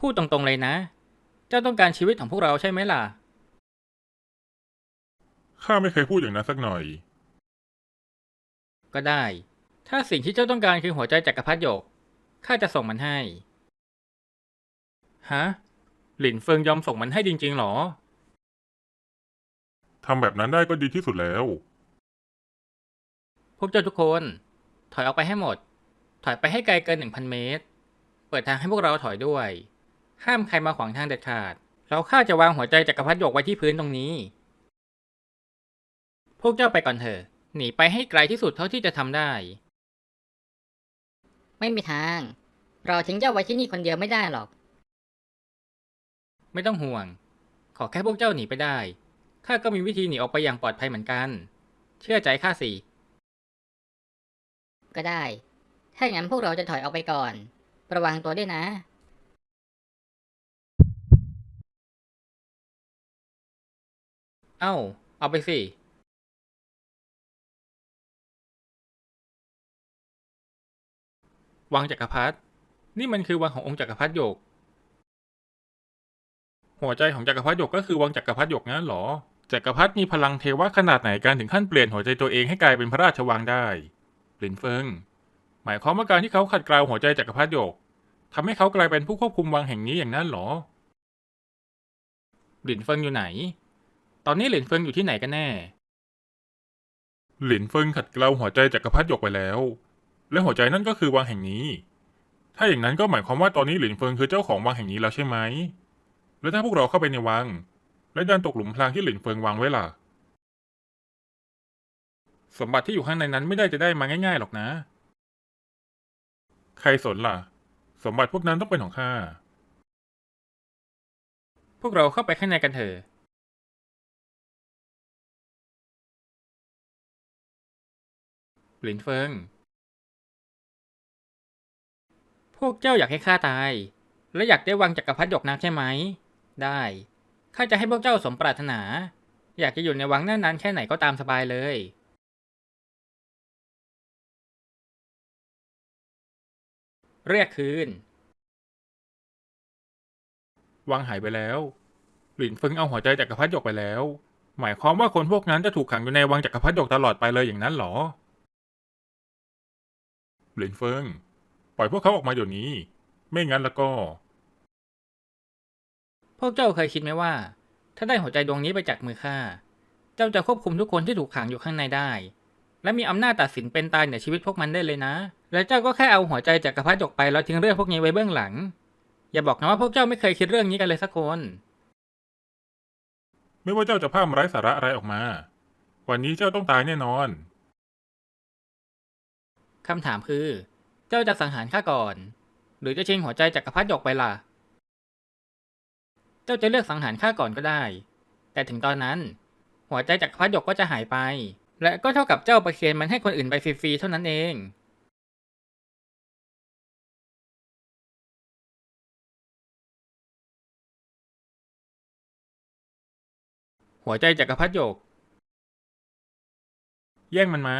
พูดตรงๆเลยนะ เจ้าต้องการชีวิตของพวกเราใช่ไหมล่ะ ข้าไม่เคยพูดอย่างนั้นสักหน่อย ก็ได้ ถ้าสิ่งที่เจ้าต้องการคือหัวใจจักรพรรดิหยก ข้าจะส่งมันให้ ฮะ หลินเฟิงยอมส่งมันให้จริงๆหรอ ทำแบบนั้นได้ก็ดีที่สุดแล้ว พวกเจ้าทุกคน ถอยออกไปให้หมด ถอยไปให้ไกลเกินหนึ่งพันเมตร เปิดทางให้พวกเราถอยด้วย ห้ามใครมาขวางทางเด็ดขาด เราข้าจะวางหัวใจจักรพรรดิหยกไว้ที่พื้นตรงนี้ พวกเจ้าไปก่อนเถอะ หนีไปให้ไกลที่สุดเท่าที่จะทำได้ ไม่มีทาง เราทิ้งเจ้าไว้ที่นี่คนเดียวไม่ได้หรอก ไม่ต้องห่วง ขอแค่พวกเจ้าหนีไปได้ ข้าก็มีวิธีหนีออกไปอย่างปลอดภัยเหมือนกัน เชื่อใจข้าสิ ก็ได้ ถ้าอย่างนั้นพวกเราจะถอยออกไปก่อน ระวังตัวด้วยนะ เอ้า เอาไปสิวังจักรพรรดิ นี่มันคือวังขององค์จักรพรรดิหยก หัวใจของจักรพรรดิหยกก็คือวังจักรพรรดิหยกงั้นหรอ จักรพรรดิมีพลังเทวะขนาดไหนการถึงขั้นเปลี่ยนหัวใจตัวเองให้กลายเป็นพระราชวังได้หลินเฟิง หมายความว่าการที่เขาขัดเกลาหัวใจจักรพรรดิหยกทำให้เขากลายเป็นผู้ควบคุมวังแห่งนี้อย่างนั้นหรอหลินเฟิงอยู่ไหน ตอนนี้หลินเฟิงอยู่ที่ไหนกันแน่ หลินเฟิงขัดเกลาหัวใจจักรพรรดิหยกไปแล้ว และหัวใจนั่นก็คือวังแห่งนี้ ถ้าอย่างนั้นก็หมายความว่าตอนนี้หลินเฟิงคือเจ้าของวังแห่งนี้แล้วใช่ไหม แล้วถ้าพวกเราเข้าไปในวัง และดันตกหลุมพรางที่หลินเฟิงวางไว้ล่ะ สมบัติที่อยู่ข้างในนั้นไม่ได้จะได้มาง่ายๆหรอกนะ ใครสนล่ะ สมบัติพวกนั้นต้องเป็นของข้า พวกเราเข้าไปข้างในกันเถอะ หลินเฟิง พวกเจ้าอยากให้ข้าตาย และอยากได้วังจักรพรรดิหยกนักใช่ไหม ได้ ข้าจะให้พวกเจ้าสมปรารถนา อยากจะอยู่ในวังนานๆแค่ไหนก็ตามสบายเลย เรียกคืน วังหายไปแล้ว หลินเฟิงเอาหัวใจจักรพรรดิหยกไปแล้ว หมายความว่าคนพวกนั้นจะถูกขังอยู่ในวังจักรพรรดิหยกตลอดไปเลยอย่างนั้นเหรอ หลินเฟิง ปล่อยพวกเขาออกมาเดี๋ยวนี้ ไม่งั้นแล้วก็ พวกเจ้าเคยคิดไหมว่า ถ้าได้หัวใจดวงนี้ไปจากมือข้า เจ้าจะควบคุมทุกคนที่ถูกขังอยู่ข้างในได้ และมีอำนาจตัดสินเป็นตายเหนือชีวิตพวกมันได้เลยนะ และเจ้าก็แค่เอาหัวใจจากกระพัดหยกไปแล้วทิ้งเรื่องพวกนี้ไว้เบื้องหลัง อย่าบอกนะว่าพวกเจ้าไม่เคยคิดเรื่องนี้กันเลยสักคน ไม่ว่าเจ้าจะพามไร้สาระอะไรออกมา วันนี้เจ้าต้องตายแน่นอน คำถามคือ เจ้าจะสังหารข้าก่อน หรือจะชิงหัวใจจากกระพัดหยกไปล่ะ เจ้าจะเลือกสังหารข้าก่อนก็ได้ แต่ถึงตอนนั้น หัวใจจากกระพัดหยกก็จะหายไป และก็เท่ากับเจ้าประเคนมันให้คนอื่นไปฟรีๆเท่านั้นเองหัวใจจากกระพัดหยก แย่งมันมา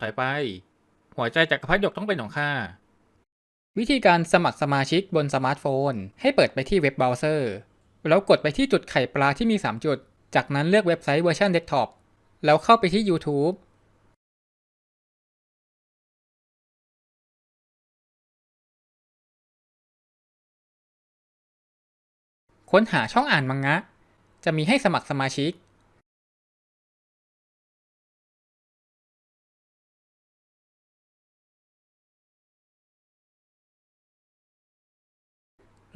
ถอยไป หัวใจจักรพรรดิหยกต้องเป็นของข้า วิธีการสมัครสมาชิกบนสมาร์ทโฟน ให้เปิดไปที่เว็บเบราว์เซอร์ แล้วกดไปที่จุดไข่ปลาที่มี 3 จุด จากนั้นเลือกเว็บไซต์เวอร์ชันเดสก์ท็อป แล้วเข้าไปที่ YouTube ค้นหาช่องอ่านมังงะ จะมีให้สมัครสมาชิก